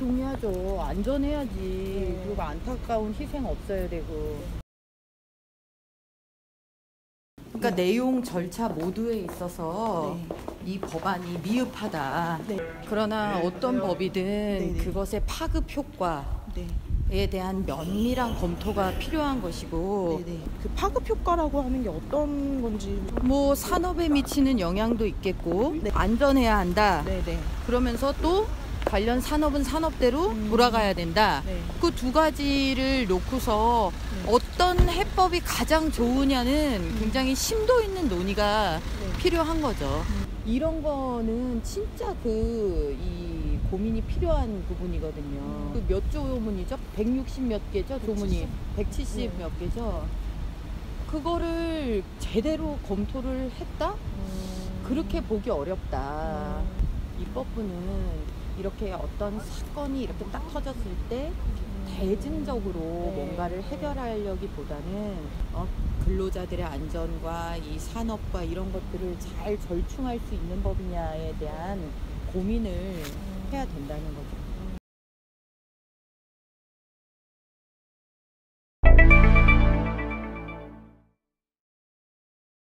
동의하죠. 안전해야지. 네. 그리고 안타까운 희생 없어야 되고. 그러니까 내용 절차 모두에 있어서 이 법안이 미흡하다. 네. 그러나 어떤 법이든 네. 그것의 파급 효과에 네. 대한 면밀한 검토가 필요한 것이고 네네. 그 파급 효과라고 하는 게 어떤 건지. 뭐 산업에 미치는 영향도 있겠고 네. 안전해야 한다. 네네. 그러면서 또 관련 산업은 산업대로 음. 돌아가야 된다. 네. 그두 가지를 놓고서 네. 어떤 해법이 가장 좋으냐는 굉장히 심도 있는 논의가 네. 필요한 거죠. 음. 이런 거는 진짜 그 이 고민이 필요한 부분이거든요. 음. 그몇 조문이죠? 160 몇 개죠? 조문이 170 네. 몇 개죠. 그거를 제대로 검토를 했다? 음. 그렇게 보기 어렵다. 음. 입법부는 이렇게 어떤 사건이 이렇게 딱 터졌을 때 대증적으로 네. 뭔가를 해결하려기보다는 어, 근로자들의 안전과 이 산업과 이런 것들을 잘 절충할 수 있는 법이냐에 대한 고민을 해야 된다는 거죠.